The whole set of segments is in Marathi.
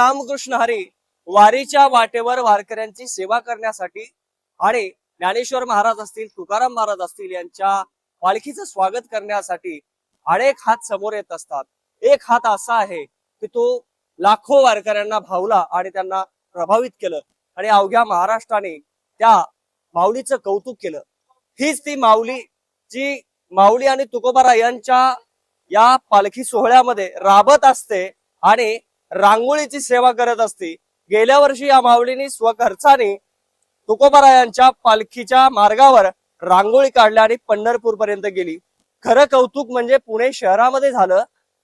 रामकृष्ण हरी वारीच्या वाटेवर वारकऱ्यांची सेवा करण्यासाठी आणि ज्ञानेश्वर महाराज असतील तुकाराम महाराज असतील यांच्या पालखीचं स्वागत करण्यासाठी अनेक हात समोर येत असतात. एक हात असा आहे की तो लाखो वारकऱ्यांना भावला आणि त्यांना प्रभावित केलं आणि अवघ्या महाराष्ट्राने त्या माऊलीचं कौतुक केलं. हीच ती माऊली जी माऊली आणि तुकोबारा यांच्या या पालखी सोहळ्यामध्ये राबत असते आणि रांगोळीची सेवा करत असते. गेल्या वर्षी या माऊलीने स्वखर्चाने तुकोबारायांच्या पालखीच्या मार्गावर रांगोळी काढल्या आणि पंढरपूर पर्यंत गेली. खरं कौतुक म्हणजे पुणे शहरामध्ये झालं.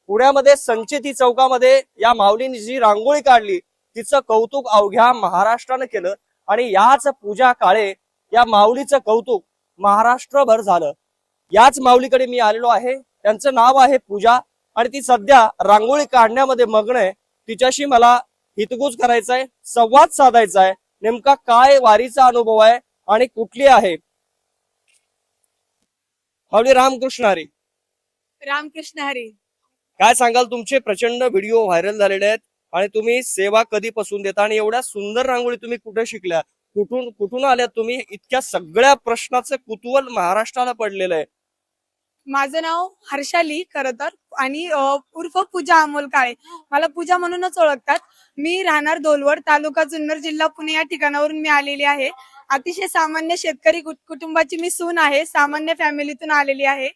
पुण्यामध्ये संचेती चौकामध्ये या माऊलीने जी रांगोळी काढली तिचं कौतुक अवघ्या महाराष्ट्रानं केलं आणि याच पूजा काळे या माऊलीचं कौतुक महाराष्ट्रभर झालं. याच माऊलीकडे मी आलेलो आहे. त्यांचं नाव आहे पूजा आणि ती सध्या रांगोळी काढण्यामध्ये मग्न आहे. तिच्याशी मला हितगुज करायचा आहे संवाद साधायचा आहे नेमका काय वारीचा अनुभव आहे आणि कुठली आहे? माऊली रामकृष्ण हरी. रामकृष्ण हरी. काय सांगाल? तुमचे प्रचंड व्हिडिओ व्हायरल झालेले आहेत आणि तुम्ही सेवा कधीपासून देता आणि एवढ्या सुंदर रांगोळी तुम्ही कुठे शिकल्या? कुठून कुठून आल्या तुम्ही? इतक्या सगळ्या प्रश्नाचं कुतूहल महाराष्ट्राला पडलेलं आहे. माझं नाव हर्षाली खर तर. आणि उर्फ पूजा अमोल काळे. मला पूजा म्हणूनच ओळखतात. मी राहणार दोलवड तालुका जुन्नर जिल्हा पुणे या ठिकाणावरून मी आलेली आहे. अतिशय सामान्य शेतकरी कुट- कुटुंबाची मी सून आहे. सामान्य फॅमिलीतून आलेली आहे.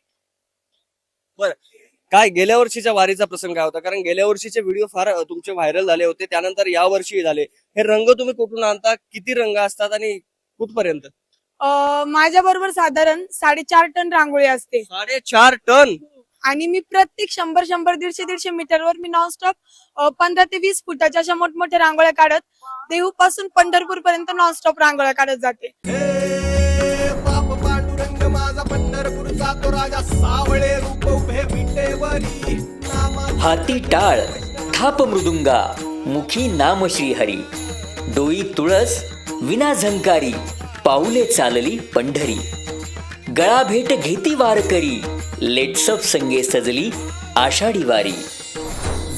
काय गेल्या वर्षीच्या वारीचा प्रसंग काय होता. कारण गेल्या वर्षीचे व्हिडिओ फार तुमचे व्हायरल झाले होते. त्यानंतर या वर्षी झाले. हे रंग तुम्ही कुठून आणता? किती रंग असतात आणि कुठपर्यंत? माझ्या बरोबर साधारण साडेचार टन रांगोळी असते. साडेचार टन? आणि मी प्रत्येक शंभर शंभर दीडशे दीडशे मीटरवर मी नॉनस्टॉप पंधरा ते वीस फुटाच्या अशा मोठमोठ्या रांगोळ्या काढत देहू पासून पंढरपूर पर्यंत नॉनस्टॉप रांगोळ्या काढत जाते. बाप पांडुरंग माझा पंढरपूरचा तो राजा सावळे रूप उभे विटेवरी नामा हाती टाळ थाप मृदुंगा मुखी नाम श्रीहरी. डोई तुळस विना झंकारी पाऊले चालली पंढरी. गळा भेट घेती वारकरी लेट्सअप संगे सजली Ashadhi Wari.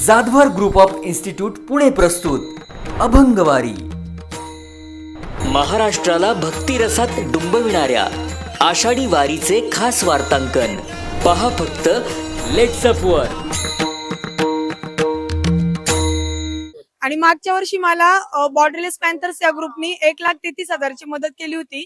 Jadhavar group of institute Pune प्रस्तुत अभंगवारी. महाराष्ट्राला भक्तिरसात डुंबविणाऱ्या आषाढी वारीचे खास वार्तांकन. पहा फक्त लेट्सअप वर. आणि मागच्या वर्षी मला बॉर्डरलेस पॅन्थर्स या ग्रुपनी एक लाख तेहतीस हजारची मदत केली होती.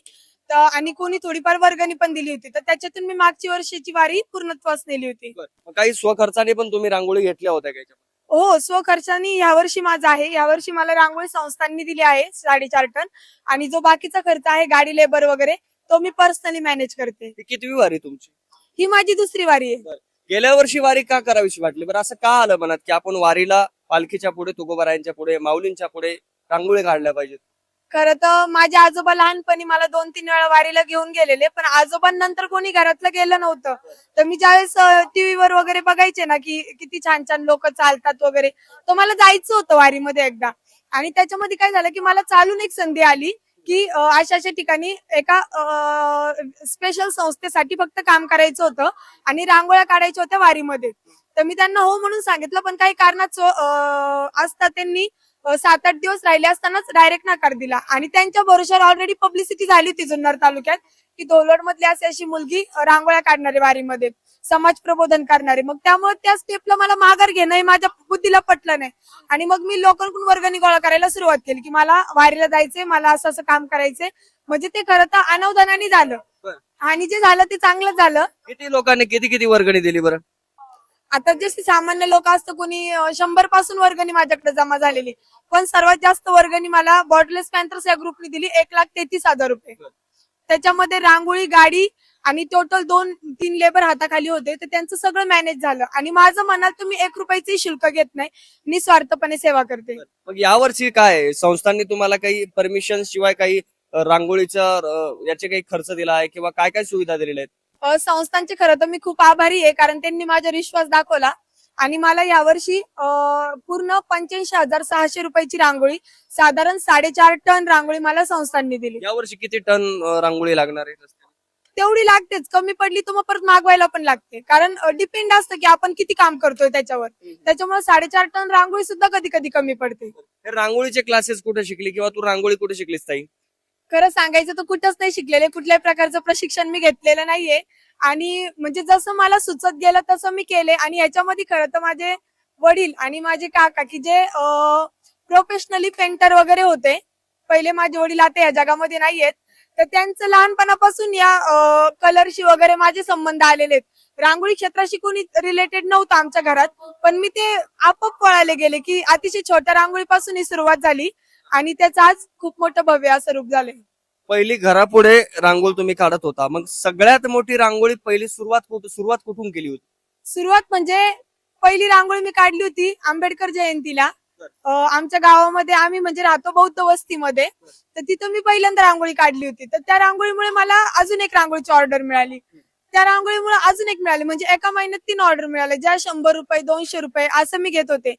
तर आणि कोणी थोडीफार वर्गणी पण दिली होती. तर त्याच्यातून मी मागची वर्षीची वारी पूर्णत्वास नेली होती. काही स्वखर्चाने पण तुम्ही रांगोळी घेतल्या होत्या का याच्यामध्ये? हो स्वखर्चानी यावर्षी माझा आहे. यावर्षी मला रांगोळी संस्थांनी दिली आहे साडेचार टन. आणि जो बाकीचा खर्च आहे गाडी लेबर वगैरे तो मी पर्सनली मॅनेज करते. ही कितवी वारी तुमची? ही माझी दुसरी वारी आहे. गेल्या वर्षी वारी का करावीशी वाटली? बरं असं का आलं मनात की आपण वारीला पालखीच्या पुढे तुकोबारायांच्या पुढे माऊलींच्या पुढे रांगोळी काढल्या पाहिजेत? खरं तर माझे आजोबा लहानपणी मला दोन तीन वेळा वारीला घेऊन गेलेले पण आजोबांनंतर कोणी घरातलं गेलं नव्हतं. तर मी ज्यावेळेस टीव्हीवर वगैरे बघायचे ना की किती छान छान लोक चालतात वगैरे तर मला जायचं होतं वारीमध्ये एकदा. आणि त्याच्यामध्ये काय झालं की मला चालून एक संधी आली की अशा अशा ठिकाणी एका स्पेशल संस्थेसाठी फक्त काम करायचं होतं आणि रांगोळ्या काढायच्या होत्या वारीमध्ये. तर मी त्यांना हो म्हणून सांगितलं पण काही कारणात असतात त्यांनी सात आठ दिवस राहिले असतानाच डायरेक्ट नकार दिला. आणि त्यांच्या भरोश्यावर ऑलरेडी पब्लिसिटी झाली होती जुन्नर तालुक्यात की दोलवड मधली अशी अशी मुलगी रांगोळ्या काढणारी वारीमध्ये समाज प्रबोधन करणारे. मग त्यामुळे त्या स्टेपला मला माघार घेणं हे माझ्या बुद्धीला पटलं नाही. आणि मग मी लोकांकडून वर्गणी गोळा करायला सुरुवात केली की मला वारीला जायचंय मला असं असं काम करायचंय. म्हणजे ते खरं तर अनवधानाने झालं. आणि जे झालं ते चांगलं झालं. किती लोकांनी किती किती वर्गणी दिली बरं? आता जसे सामान्य लोक असतं कोणी शंभरपासून वर्गणी माझ्याकडे जमा झालेली. पण सर्वात जास्त वर्गणी मला बॉटलेस पॅन्थर्स या ग्रुपने दिली एक लाख तेहतीस हजार रुपये. त्याच्यामध्ये रांगोळी गाडी आणि टोटल दोन तीन लेबर हाताखाली होते. तर त्यांचं सगळं मॅनेज झालं. आणि माझं म्हणाल तुम्ही एक रुपयाचंही शुल्क घेत नाही. निस्वार्थपणे सेवा करते. मग यावर्षी काय? संस्थांनी तुम्हाला काही परमिशन शिवाय काही रांगोळीचा याचे काही खर्च दिला आहे? किंवा काय काय सुविधा दिलेल्या आहेत? संस्थांचे खरं तर मी खूप आभारी आहे कारण त्यांनी माझा विश्वास दाखवला. आणि मला यावर्षी पूर्ण पंच्याऐंशी हजार सहाशे रुपयाची रांगोळी साधारण साडेचार टन रांगोळी मला संस्थांनी दिली. यावर्षी किती टन रांगोळी लागणार आहे तेवढी लागतेच. कमी पडली तर मग परत मागवायला पण लागते. कारण डिपेंड असतं की आपण किती काम करतोय त्याच्यावर. त्याच्यामुळे साडेचार टन रांगोळी सुद्धा कधी कधी कमी पडते. रांगोळीचे क्लासेस कुठे शिकली किंवा तू रांगोळी कुठे शिकलीस ताई? खरं सांगायचं तर कुठंच नाही शिकलेले कुठल्याही प्रकारचं प्रशिक्षण मी घेतलेलं नाहीये. आणि म्हणजे जसं मला सुचत गेलं तसं मी केले. आणि याच्यामध्ये खरं तर माझे वडील आणि माझे काका की जे प्रोफेशनली पेंटर वगैरे होते. पहिले माझे वडील आता या जगामध्ये नाहीयेत. तर त्यांचं लहानपणापासून या कलरशी वगैरे माझे संबंध आलेले आहेत. रांगोळी क्षेत्राशी कोणी रिलेटेड नव्हतं आमच्या घरात. पण मी ते आपोआप पळाले गेले की अतिशय छोट्या रांगोळीपासून ही सुरुवात झाली. आणि त्याचं आज खूप मोठं भव्य असं रूप झालंय. पहिली घरापुढे रांगोळी तुम्ही काढत होता. मग सगळ्यात मोठी रांगोळी पहिली सुरुवात कुठं सुरुवात कुठून केली होती? सुरुवात म्हणजे पहिली रांगोळी मी काढली होती आंबेडकर जयंतीला. अं, आमच्या गावामध्ये आम्ही म्हणजे राहतो बौद्ध वस्तीमध्ये. तर तिथं मी पहिल्यांदा रांगोळी काढली होती. तर त्या रांगोळीमुळे मला अजून एक रांगोळीची ऑर्डर मिळाली. त्या रांगोळीमुळे अजून एक मिळाली. म्हणजे एका महिन्यात तीन ऑर्डर मिळाले ज्या शंभर रुपये दोनशे रुपये असं मी घेत होते.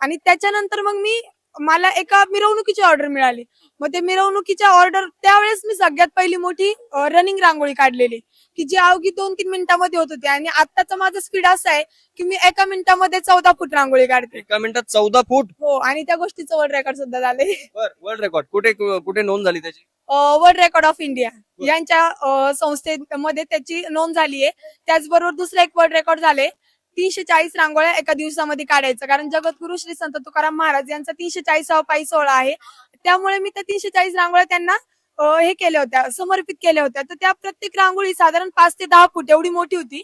आणि त्याच्यानंतर मग मी मला एका मिरवणुकीची ऑर्डर मिळाली. मग ते मिरवणुकीच्या ऑर्डर त्यावेळेस मी सगळ्यात पहिली मोठी रनिंग रांगोळी काढलेली. की जी अवघी दोन तीन मिनिटामध्ये होत होती. आणि आताचा माझा स्पीड असा आहे की मी एका मिनिटामध्ये चौदा फूट रांगोळी काढते. एका मिनिटात चौदा फूट? हो आणि त्या गोष्टीचं वर्ल्ड रेकॉर्ड सुद्धा झाले. वर्ल्ड रेकॉर्ड कुठे कुठे नोंद झाली त्याची? वर्ल्ड रेकॉर्ड ऑफ इंडिया यांच्या संस्थेमध्ये त्याची नोंद झाली आहे त्याचबरोबर दुसरं एक वर्ल्ड रेकॉर्ड झाले. तीनशे चाळीस रांगोळ्या एका दिवसामध्ये काढायचं. कारण जगद्गुरु श्री संत तुकाराम महाराज यांचा तीनशे चाळीसावा पायी सोहळा आहे. त्यामुळे मी त्या तीनशे चाळीस रांगोळ्या त्यांना हे केल्या होत्या समर्पित केल्या होत्या. तर त्या प्रत्येक रांगोळी साधारण पाच ते दहा फूट एवढी मोठी होती.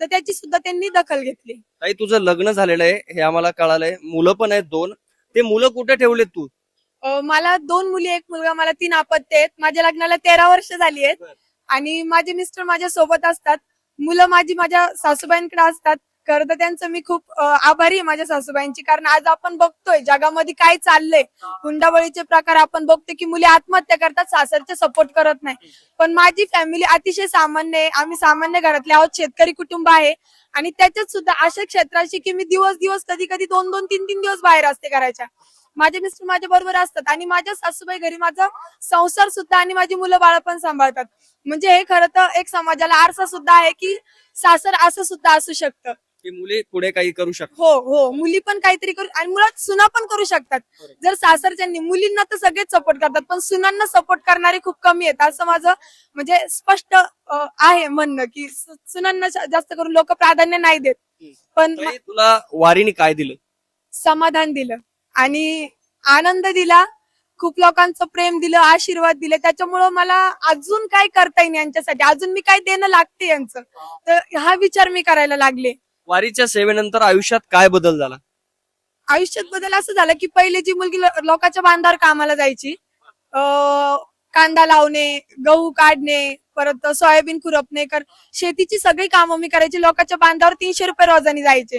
तर त्याची सुद्धा त्यांनी दखल घेतली. ताई तुझं लग्न झालेलं आहे हे आम्हाला कळालंय. मुलं पण आहेत दोन. ते मुलं कुठे ठेवलेत तू? मला दोन मुली एक मुलगा मला तीन अपत्य आहेत. माझ्या लग्नाला तेरा वर्ष झाली आहेत. आणि माझे मिस्टर माझ्या सोबत असतात. मुलं माझी माझ्या सासूबाईंकडे असतात. खरं तर त्यांचं मी खूप आभारी आहे माझ्या सासूबाईंची. कारण आज आपण बघतोय जगामध्ये काय चाललंय. हुंडाबळीचे प्रकार आपण बघतोय की मुली आत्महत्या करतात सासरचे सपोर्ट करत नाही. पण माझी फॅमिली अतिशय सामान्य आहे. आम्ही सामान्य घरातले आहोत शेतकरी कुटुंब आहे. आणि त्याच्यात सुद्धा अशा क्षेत्राशी की मी दिवस दिवस कधी कधी दोन दोन तीन तीन दिवस बाहेर असते घराच्या माझे मिस्टर माझ्या बरोबर असतात आणि माझ्या सासूबाई घरी माझा संसार सुद्धा आणि माझी मुलं बाळ पण सांभाळतात. म्हणजे हे खरं तर एक समाजाला आरसा सुद्धा आहे की सासर असं सुद्धा असू शकतं. की मुली पुढे काही करू शकतात. हो हो. मुली पण काहीतरी करू आणि मुळात सुना पण करू शकतात. जर सासरच्यांनी मुलींना तर सगळेच सपोर्ट करतात पण सुनांना सपोर्ट करणारे खूप कमी आहेत. असं माझं म्हणजे स्पष्ट अं, आहे म्हणणं की सु- सुनांना जा- जास्त करून लोक प्राधान्य नाही देत. पण ताई, तुला वारीने काय दिलं? समाधान दिलं आणि आनंद दिला खूप लोकांचं प्रेम दिलं आशीर्वाद दिले. त्याच्यामुळं मला अजून काय करता येईल यांच्यासाठी? अजून मी काय देणं लागते यांचं? तर हा विचार मी करायला लागले. वारीच्या सेवेनंतर आयुष्यात काय बदल झाला? आयुष्यात बदल असं झालं की पहिले जी मुलगी लो- लोकांच्या बांधावर कामाला जायची अं, कांदा लावणे गहू काढणे परत सोयाबीन खुरपणे कर शेतीची सगळी कामं मी करायची. लोकांच्या बांधावर तीनशे रुपये रोजानी जायचे.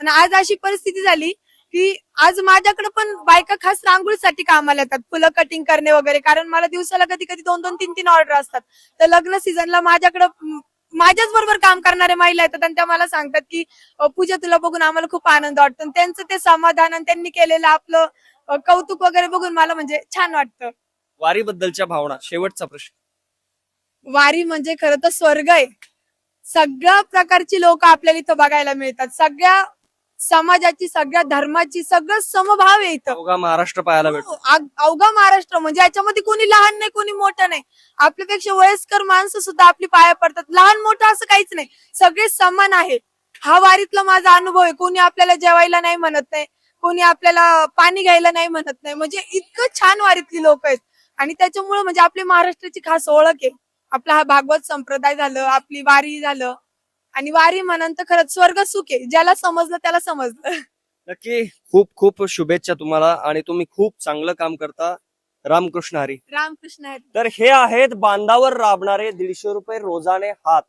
आणि आज अशी परिस्थिती झाली की आज माझ्याकडे पण बायका खास रांगोळीसाठी कामाला येतात. फुलं कटिंग करणे वगैरे. कारण मला दिवसाला कधी कधी दोन दोन तीन तीन ऑर्डर असतात. तर लग्न सीझनला माझ्याकडे माझ्याच बरोबर काम करणारे महिला येतात आणि त्या मला सांगतात की पूजा तुला बघून आम्हाला खूप आनंद वाटतो. आणि त्यांचं ते समाधान आणि त्यांनी केलेलं आपलं कौतुक वगैरे बघून मला म्हणजे छान वाटतं. वारी बद्दलच्या भावना शेवटचा प्रश्न. वारी म्हणजे खरं तर स्वर्ग आहे. सगळ्या प्रकारची लोक आपल्याला इथं बघायला मिळतात. सगळ्या समाजाची सगळ्या धर्माची सगळं समभाव आहे इथं. अवघा महाराष्ट्र पाहायला भेटतो. हो, आग- अवघा महाराष्ट्र म्हणजे याच्यामध्ये कोणी लहान नाही कोणी मोठं नाही. आपल्यापेक्षा वयस्कर माणसं सुद्धा आपली पाया पडतात. लहान मोठं असं काहीच नाही. सगळे समान आहे हा वारीतला माझा अनुभव आहे. कोणी आपल्याला जेवायला नाही म्हणत नाही. कोणी आपल्याला पाणी घ्यायला नाही म्हणत नाही. म्हणजे इतकं छान वारीतली लोक आहेत. आणि त्याच्यामुळे म्हणजे आपली महाराष्ट्राची खास ओळख आहे. आपला हा भागवत संप्रदाय झालं आपली वारी झालं. आणि वारी म्हणून तर खरंच स्वर्ग सुख आहे. ज्याला समजलं त्याला समजलं. नक्की खूप खूप शुभेच्छा तुम्हाला आणि तुम्ही खूप चांगलं काम करता. रामकृष्ण हरी. रामकृष्ण हरी. तर हे आहेत बांधावर राबणारे दीडशे रुपये रोजाने हात.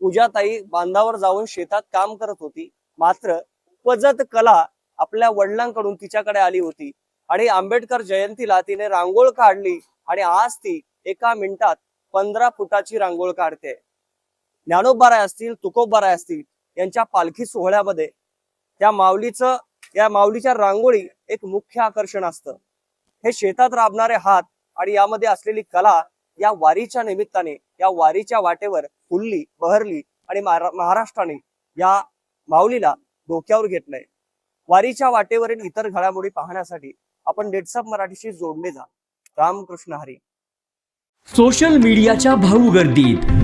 पूजाताई बांधावर जाऊन शेतात काम करत होती. मात्र उपजत कला आपल्या वडिलांकडून तिच्याकडे आली होती. आणि आंबेडकर जयंतीला तिने रांगोळ काढली आणि आज ती एका मिनिटात पंधरा फुटाची रांगोळ काढते. ज्ञानोबाराय असतील तुकोबाराय असतील यांच्या पालखी सोहळ्यामध्ये त्या माऊलीचं या माऊलीच्या रांगोळी एक मुख्य आकर्षण असतं. हे शेतात राबणारे हात आणि यामध्ये असलेली कला या वारीच्या निमित्ताने या वारीच्या वाटेवर फुलली बहरली आणि महाराष्ट्राने या माऊलीला डोक्यावर घेतलंय. वारीच्या वाटेवरील इतर घडामोडी पाहण्यासाठी आपण डेट्सअप मराठीशी जोडले जा. रामकृष्ण हरी. सोशल मीडियाच्या भाऊ गर्दीत.